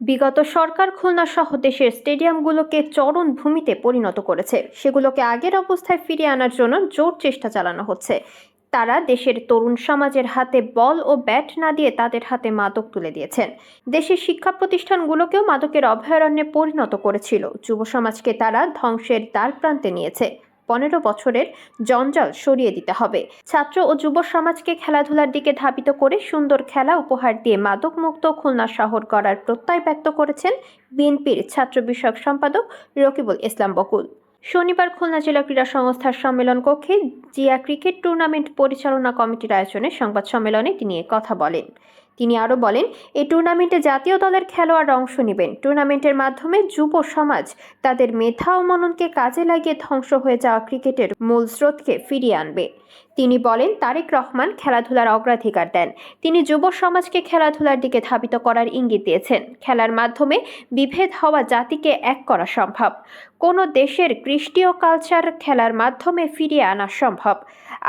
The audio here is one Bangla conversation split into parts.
বিগত সরকার খুলনা সহ দেশের স্টেডিয়ামগুলোকে চরণ ভূমিতে পরিণত করেছে। সেগুলোকে আগের অবস্থায় ফিরিয়ে আনার জন্য জোর চেষ্টা চালানো হচ্ছে। তারা দেশের তরুণ সমাজের হাতে বল ও ব্যাট না দিয়ে তাদের হাতে মাদক তুলে দিয়েছেন। দেশের শিক্ষা প্রতিষ্ঠানগুলোকেও মাদকের অভয়ারণ্যে পরিণত করেছিল। যুব সমাজকে তারা ধ্বংসের দ্বার প্রান্তে নিয়েছে। পনেরো বছরের জঞ্জাল সরিয়ে দিতে হবে। ছাত্র ও যুব সমাজকে খেলাধুলার দিকে ধাবিত করে সুন্দর খেলা উপহার দিয়ে মাদকমুক্ত খুলনা শহর গড়ার প্রত্যয় ব্যক্ত করেছেন বিএনপির ছাত্র বিষয়ক সম্পাদক রকিবুল ইসলাম বকুল। শনিবার খুলনা জেলা ক্রীড়া সংস্থার সম্মেলন কক্ষে জিয়া ক্রিকেট টুর্নামেন্ট পরিচালনা কমিটির আয়োজনে সংবাদ সম্মেলনে তিনি কথা বলেন। তিনি আরও বলেন এই টুর্নামেন্টে জাতীয় দলের খেলোয়াড় অংশ নেবেন। টুর্নামেন্টের মাধ্যমে যুব সমাজ তাদের মেধা ও মননকে কাজে লাগিয়ে ধ্বংস হয়ে যাওয়া ক্রিকেটের মূল স্রোতকে ফিরিয়ে আনবে। তিনি বলেন, তারেক রহমান খেলাধুলার অগ্রাধিকার দেন। তিনি যুব সমাজকে খেলাধুলার দিকে ধাবিত করার ইঙ্গিত দিয়েছেন। খেলার মাধ্যমে বিভেদ হওয়া জাতিকে এক করা সম্ভব। কোনো দেশের ও কালচার খেলার মাধ্যমে ফিরিয়ে আনা সম্ভব।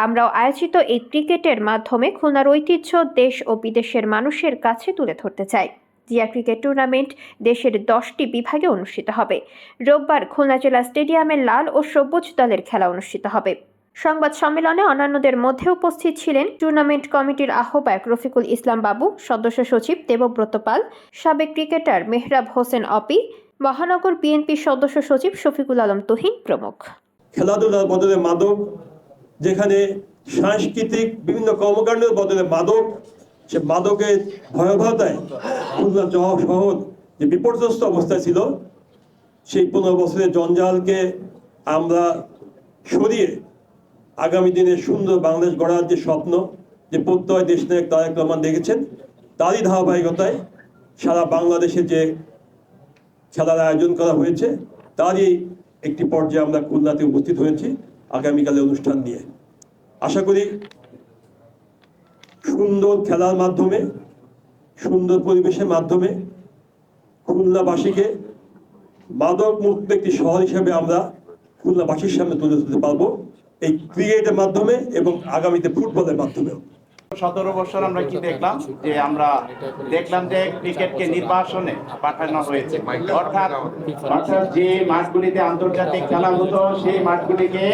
আমরাও আয়োজিত এই ক্রিকেটের মাধ্যমে খুলনার ঐতিহ্য দেশ ও বিদেশের মানুষের কাছে তুলে ধরতে চাই। জিয়া ক্রিকেট টুর্নামেন্ট দেশের দশটি বিভাগে অনুষ্ঠিত হবে। রোববার খুলনা জেলা স্টেডিয়ামে লাল ও সবুজ দলের খেলা অনুষ্ঠিত হবে। সংবাদ সম্মেলনে অন্যান্যদের মধ্যে উপস্থিত ছিলেন টুর্নামেন্ট কমিটির আহ্বায়ক রফিকুল ইসলাম বাবু, সদস্য সচিব দেবব্রত পাল, সাবেক ক্রিকেটার মেহরাব হোসেন অপি, মহানগর বিএনপি সদস্য সচিব শফিকুল আলম তুহিন প্রমুখ। খেলাধুলার বদলে মাদক যেখানে সাংস্কৃতিক বিভিন্ন কর্মকাণ্ডের বদলে মাদক, সে মাদকের ভয়াবহতায় খুলনা শহর যে বিপর্যস্ত অবস্থায় ছিল, সেই পনেরো বছরের জঞ্জালকে আমরা সরিয়ে আগামী দিনে সুন্দর বাংলাদেশ গড়ার যে স্বপ্ন, যে প্রত্যয় দেশ নায়ক তারেক রহমান দেখেছেন, তারই ধারাবাহিকতায় সারা বাংলাদেশে যে খেলার আয়োজন করা হয়েছে, তারই একটি পর্যায়ে আমরা খুলনাতে উপস্থিত হয়েছি। আগামীকালের অনুষ্ঠান দিয়ে আশা করি সুন্দর খেলার মাধ্যমে, সুন্দর পরিবেশের মাধ্যমে খুলনাবাসীকে মাদক মুক্ত একটি শহর হিসেবে আমরা খুলনাবাসীর সামনে তুলে ধরতে পারব এই ক্রিকেটের মাধ্যমে এবং আগামীতে ফুটবলের মাধ্যমেও। সতেরো বছর আমরা কি দেখলাম? যে আমরা দেখলাম যে ক্রিকেটকে নির্বাসনে পাঠানো হয়েছে। অর্থাৎ অর্থাৎ যে মাঠগুলিতে আন্তর্জাতিক খেলা হতো, সেই মাঠগুলিকে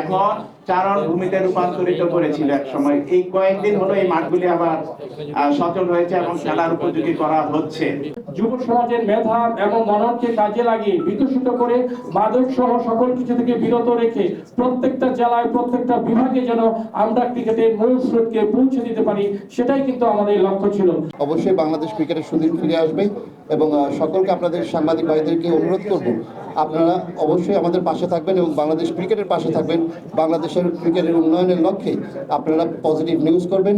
এখন চারণ ভূমিতে রূপান্তরিত করেছিল এক সময় এই কয়েকদিন হলো এই মাঠগুলি আবার সচল হয়েছে এবং খেলার উপযোগী করা হচ্ছে। যুব সমাজের মেধা এবং মননকে কাজে লাগিয়ে বিকশিত করে মাদক সহ সকল কিছু থেকে বিরত রেখে প্রত্যেকটা জেলায়, প্রত্যেকটা বিভাগে যেন আমরা ক্রিকেটের মূল স্রোতকে পৌঁছে দিতে পারি, সেটাই কিন্তু আমাদের লক্ষ্য ছিল। অবশ্যই বাংলাদেশ ক্রিকেটের সুদিন ফিরে আসবে এবং সকলকে আপনাদের সাংবাদিক ভাইদেরকে অনুরোধ করব, আপনারা অবশ্যই আমাদের পাশে থাকবেন এবং বাংলাদেশ ক্রিকেটের পাশে থাকবেন। বাংলাদেশের ক্রিকেটের উন্নয়নের লক্ষ্যে আপনারা পজিটিভ নিউজ করবেন।